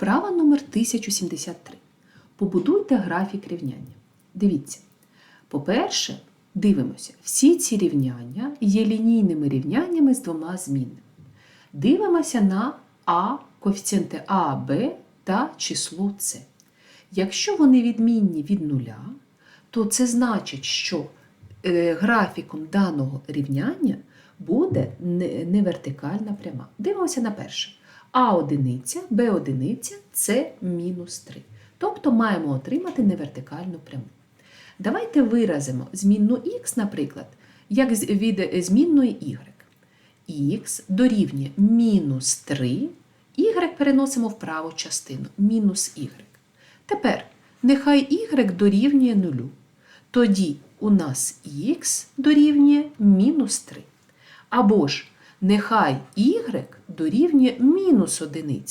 Вправа номер 1073. Побудуйте графік рівняння. Дивіться. По-перше, дивимося, всі ці рівняння є лінійними рівняннями з двома змінними. Дивимося на А, коефіцієнти А, Б та число С. Якщо вони відмінні від нуля, то це значить, що е, графіком даного рівняння буде не, вертикальна пряма. Дивимося на перше. А одиниця, Б одиниця це мінус 3. Тобто маємо отримати невертикальну пряму. Давайте виразимо змінну х, наприклад, як від змінної y. х дорівнює мінус 3, y переносимо в праву частину, мінус y. Тепер нехай y дорівнює 0. Тоді у нас х дорівнює мінус 3. Або ж нехай y дорівнює мінус 1.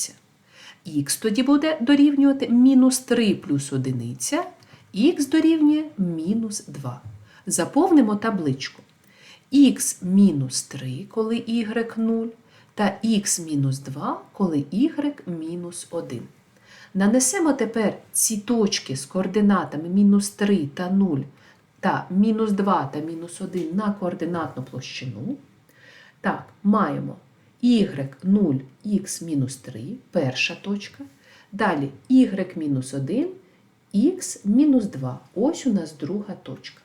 Х тоді буде дорівнювати мінус 3 плюс 1, х дорівнює мінус 2. Заповнимо табличку. х мінус 3, коли y 0, та х мінус 2, коли y мінус 1. Нанесемо тепер ці точки з координатами мінус 3 та 0 та мінус 2 та мінус 1 на координатну площину. Так, маємо y0, x мінус 3, перша точка. Далі y мінус 1, x мінус 2. Ось у нас друга точка.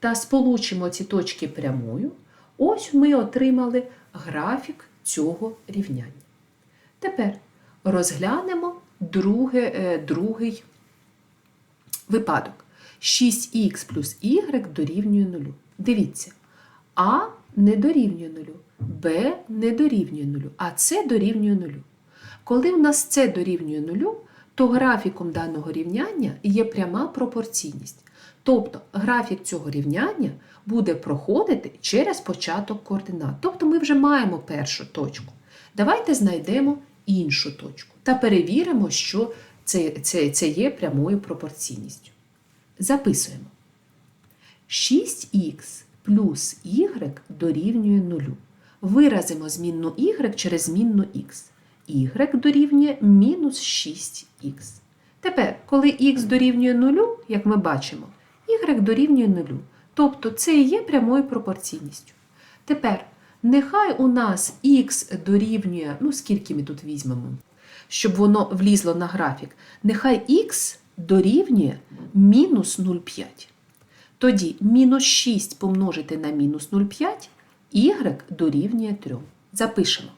Та сполучимо ці точки прямою. Ось ми отримали графік цього рівняння. Тепер розглянемо друге, е, другий випадок. 6х плюс y дорівнює 0. Дивіться, а не дорівнює 0, Б не дорівнює 0, а С дорівнює 0. Коли в нас С дорівнює 0, то графіком даного рівняння є пряма пропорційність. Тобто графік цього рівняння буде проходити через початок координат. Тобто ми вже маємо першу точку. Давайте знайдемо іншу точку та перевіримо, що це, це, це є прямою пропорційністю. Записуємо. 6х плюс y дорівнює 0. Виразимо змінну y через змінну х. y дорівнює мінус 6х. Тепер, коли х дорівнює 0, як ми бачимо, y дорівнює 0. Тобто це і є прямою пропорційністю. Тепер, нехай у нас х дорівнює, ну скільки ми тут візьмемо, щоб воно влізло на графік, нехай х дорівнює мінус 0,5. Тоді мінус 6 помножити на мінус 0,5, y дорівнює 3. Запишемо.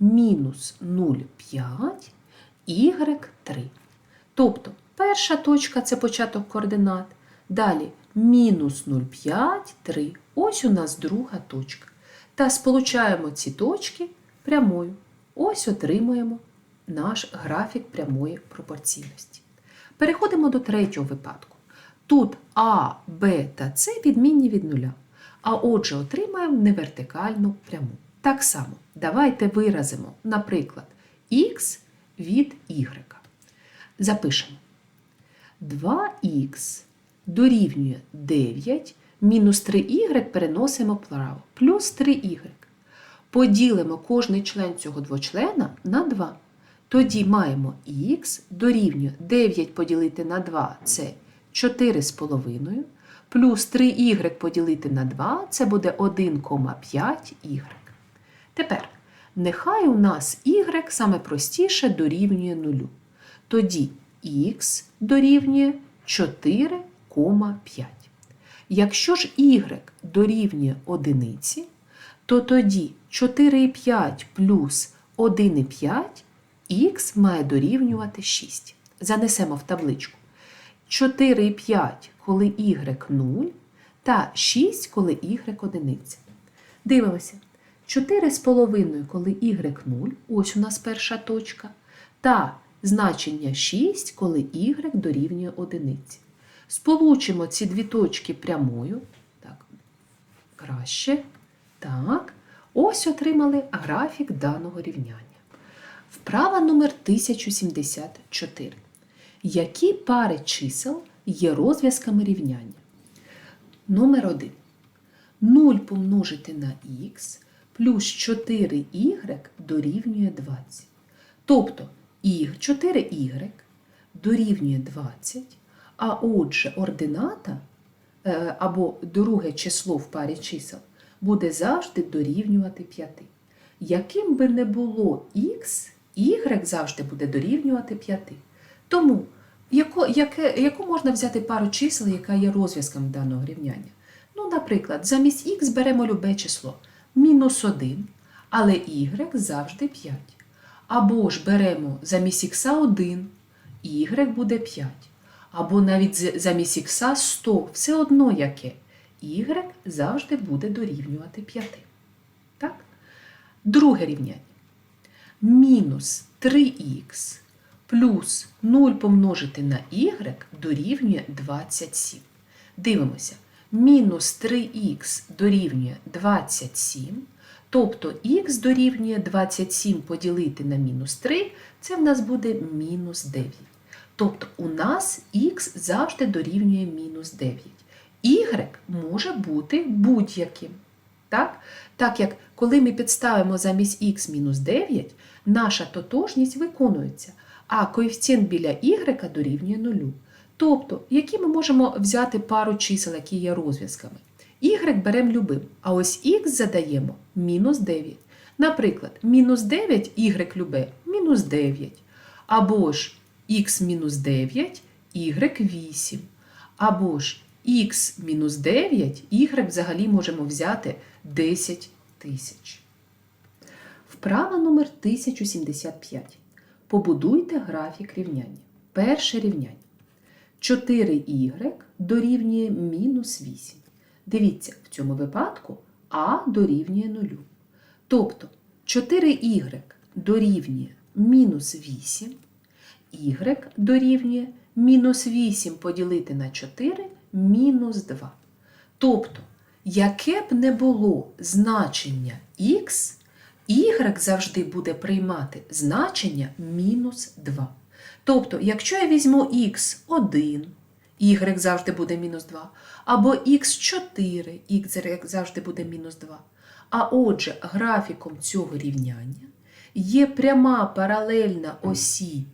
Мінус 0,5, y 3. Тобто перша точка це початок координат. Далі мінус 0,5, 3. Ось у нас друга точка. Та сполучаємо ці точки прямою. Ось отримуємо наш графік прямої пропорційності. Переходимо до третього випадку. Тут А, Б та С відмінні від нуля. А отже, отримаємо невертикальну пряму. Так само, давайте виразимо, наприклад, х від y. Запишемо. 2х дорівнює 9, мінус 3y переносимо вправо, плюс 3y. Поділимо кожний член цього двочлена на 2. Тоді маємо х дорівнює 9 поділити на 2 це 4,5, плюс 3y поділити на 2 це буде 1,5y. Тепер, нехай у нас y саме простіше дорівнює 0. Тоді х дорівнює 4,5. Якщо ж y дорівнює 1, то тоді 4,5 плюс 1,5 х має дорівнювати 6. Занесемо в табличку. 4,5, коли y 0, та 6, коли y 1. Дивимося. 4,5, коли y 0, ось у нас перша точка, та значення 6, коли y дорівнює 1. Сполучимо ці дві точки прямою. Так, краще. Так, ось отримали графік даного рівняння. Вправа номер 1074. Які пари чисел є розв'язками рівняння? Номер 1. 0 помножити на х плюс 4y дорівнює 20. Тобто і 4y дорівнює 20, а отже ордината е, або друге число в парі чисел буде завжди дорівнювати 5. Яким би не було х, y завжди буде дорівнювати 5. Тому яко, яке, яку можна взяти пару чисел, яка є розв'язком даного рівняння? Ну, наприклад, замість х беремо любе число мінус 1, але y завжди 5. Або ж беремо замість х 1, y буде 5. Або навіть замість х 100, все одно яке. y завжди буде дорівнювати 5. Так? Друге рівняння. Мінус 3х плюс 0 помножити на y дорівнює 27. Дивимося. Мінус 3х дорівнює 27. Тобто х дорівнює 27 поділити на мінус 3, це в нас буде мінус 9. Тобто у нас х завжди дорівнює мінус 9. Y може бути будь-яким. Так? так як коли ми підставимо замість х мінус 9, наша тотожність виконується, а коефіцієнт біля y дорівнює 0. Тобто, які ми можемо взяти пару чисел, які є розв'язками. Y беремо любим, а ось х задаємо мінус 9. Наприклад, мінус 9 y любе мінус 9. Або ж х мінус 9, y 8. Або ж х мінус 9, y взагалі можемо взяти 10 тисяч. Вправа номер 1075. Побудуйте графік рівняння. Перше рівняння. 4y дорівнює мінус 8. Дивіться, в цьому випадку а дорівнює 0. Тобто 4y дорівнює мінус 8, y дорівнює мінус 8 поділити на 4 мінус 2. Тобто, яке б не було значення х, y завжди буде приймати значення мінус 2. Тобто, якщо я візьму х1, y завжди буде мінус 2, або х4, y завжди буде мінус 2. А отже, графіком цього рівняння є пряма паралельна осі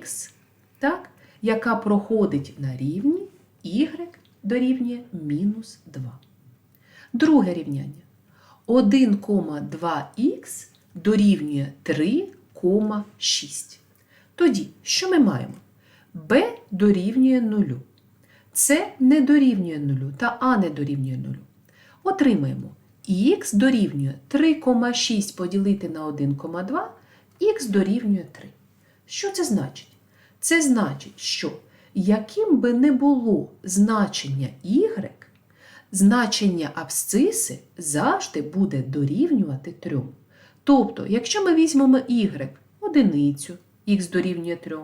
х, так, яка проходить на рівні y дорівнює мінус 2. Друге рівняння. 1,2х дорівнює 3,6. Тоді, що ми маємо? b дорівнює 0. С не дорівнює 0 та А не дорівнює 0. Отримаємо х дорівнює 3,6 поділити на 1,2, х дорівнює 3. Що це значить? Це значить, що яким би не було значення y, значення абсциси завжди буде дорівнювати 3. Тобто, якщо ми візьмемо y одиницю, х дорівнює 3,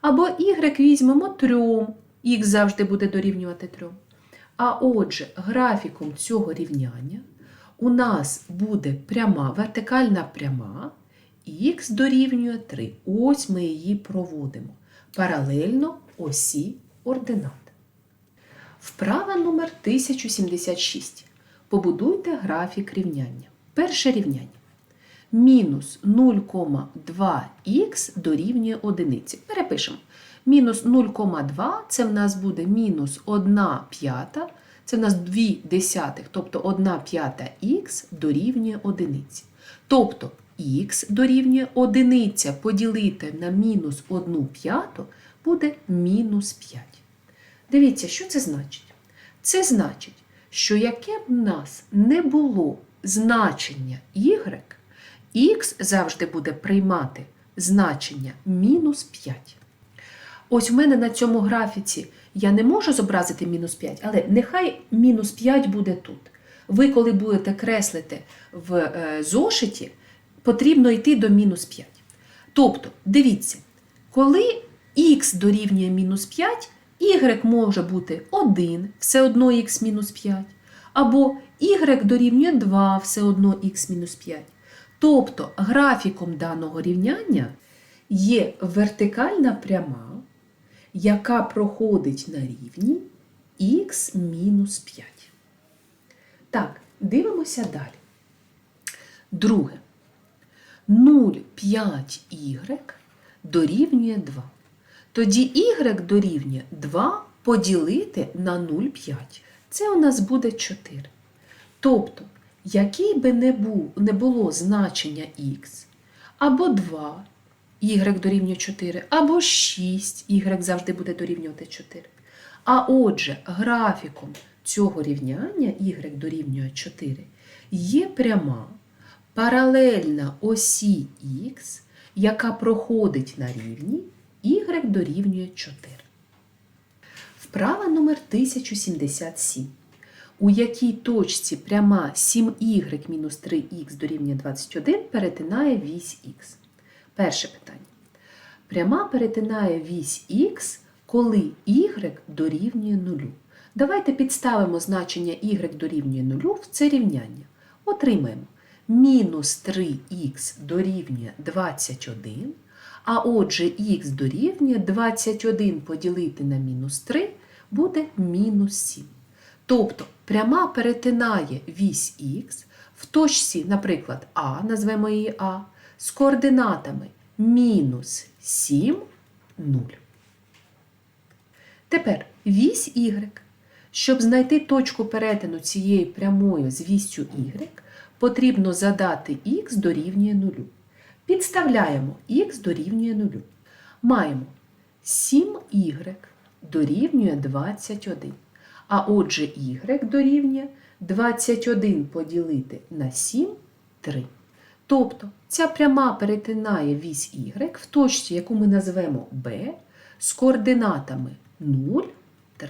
або y візьмемо 3, х завжди буде дорівнювати 3. А отже, графіком цього рівняння у нас буде пряма, вертикальна пряма, х дорівнює 3. Ось ми її проводимо паралельно осі ординат. Вправа номер 1076. Побудуйте графік рівняння. Перше рівняння. Мінус 0,2х дорівнює 1. Перепишемо. Мінус 0,2 це в нас буде мінус 1 п'ята, це в нас 2 десятих, тобто 1 п'ята х дорівнює 1. Тобто х дорівнює 1 поділити на мінус 1 п'яту буде мінус 5. Дивіться, що це значить? Це значить, що яке б в нас не було значення y, х завжди буде приймати значення мінус 5. Ось у мене на цьому графіці я не можу зобразити мінус 5, але нехай мінус 5 буде тут. Ви, коли будете креслити в е, зошиті, потрібно йти до мінус 5. Тобто, дивіться, коли х дорівнює мінус 5, y може бути 1, все одно х мінус 5, або y дорівнює 2, все одно х мінус 5. Тобто графіком даного рівняння є вертикальна пряма, яка проходить на рівні х мінус 5. Так, дивимося далі. Друге. 0,5y дорівнює 2. Тоді y дорівнює 2 поділити на 0,5. Це у нас буде 4. Тобто, який би не, був, не було значення х, або 2, y дорівнює 4, або 6, y завжди буде дорівнювати 4. А отже, графіком цього рівняння y дорівнює 4 є пряма паралельна осі х, яка проходить на рівні y дорівнює 4. Вправа номер 1077. У якій точці пряма 7y мінус 3х дорівнює 21 перетинає вісь х? Перше питання. Пряма перетинає вісь х, коли y дорівнює 0. Давайте підставимо значення y дорівнює 0 в це рівняння. Отримаємо мінус 3х дорівнює 21, а отже х дорівнює 21 поділити на мінус 3 буде мінус 7. Тобто пряма перетинає вісь х в точці, наприклад, А, назвемо її А, з координатами мінус 7, 0. Тепер вісь y. Щоб знайти точку перетину цієї прямої з вістю y, потрібно задати х дорівнює 0. Підставляємо х дорівнює 0. Маємо 7y дорівнює 21. А отже, y дорівнює 21 поділити на 7 3. Тобто ця пряма перетинає вісь y в точці, яку ми назвемо b, з координатами 0, 3.